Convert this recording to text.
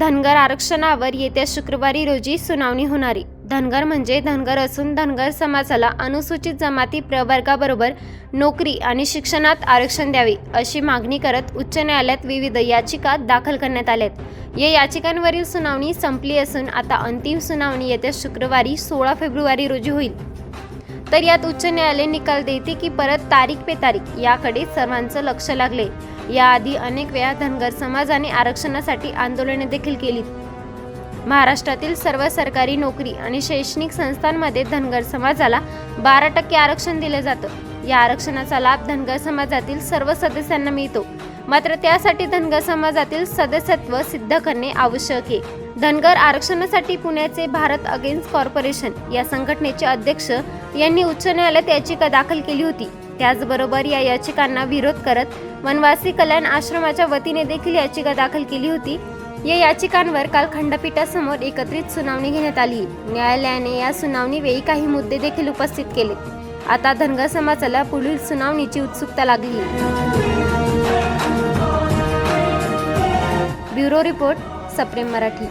धनगर आरक्षणावर येत्या शुक्रवारी रोजी सुनावणी होणारी. धनगर म्हणजे धनगर असून धनगर समाजाला अनुसूचित जमाती प्रवर्गाबरोबर नोकरी आणि शिक्षणात आरक्षण द्यावे अशी मागणी करत उच्च न्यायालयात विविध याचिका दाखल करण्यात आल्यात. या याचिकांवरील सुनावणी संपली असून आता अंतिम सुनावणी येत्या शुक्रवारी सोळा फेब्रुवारी रोजी होईल. तर यात उच्च न्यायालय निकाल देते की परत तारीख पे तारीख याकडे सर्वांचं लक्ष लागले. याआधी अनेक वेळा धनगर समाजाने आरक्षणासाठी आंदोलने देखील केली महाराष्ट्रातील सर्व सरकारी नोकरी आणि शैक्षणिक संस्थांमध्ये धनगर समाजाला बारा टक्के आरक्षण दिलं जातं. या आरक्षणाचा लाभ धनगर समाजातील सर्व सदस्यांना मिळतो. मात्र त्यासाठी धनगर समाजातील सदस्यत्व सिद्ध करणे आवश्यक आहे. धनगर आरक्षणासाठी पुण्याचे भारत अगेन्स्ट कॉर्पोरेशन या संघटनेचे अध्यक्ष यांनी उच्च न्यायालयात याचिका दाखल केली होती. त्याचबरोबर या याचिकांना विरोध करत वनवासी कल्याण आश्रमाच्या वतीने देखील याचिका दाखल केली होती. या याचिकांवर काल खंडपीठासमोर एकत्रित सुनावणी घेण्यात आली. न्यायालयाने या सुनावणीवेळी काही मुद्दे देखील उपस्थित केले. आता धनगर समाजाला पुढील सुनावणीची उत्सुकता लागली. ब्युरो रिपोर्ट सप्रेम मराठी.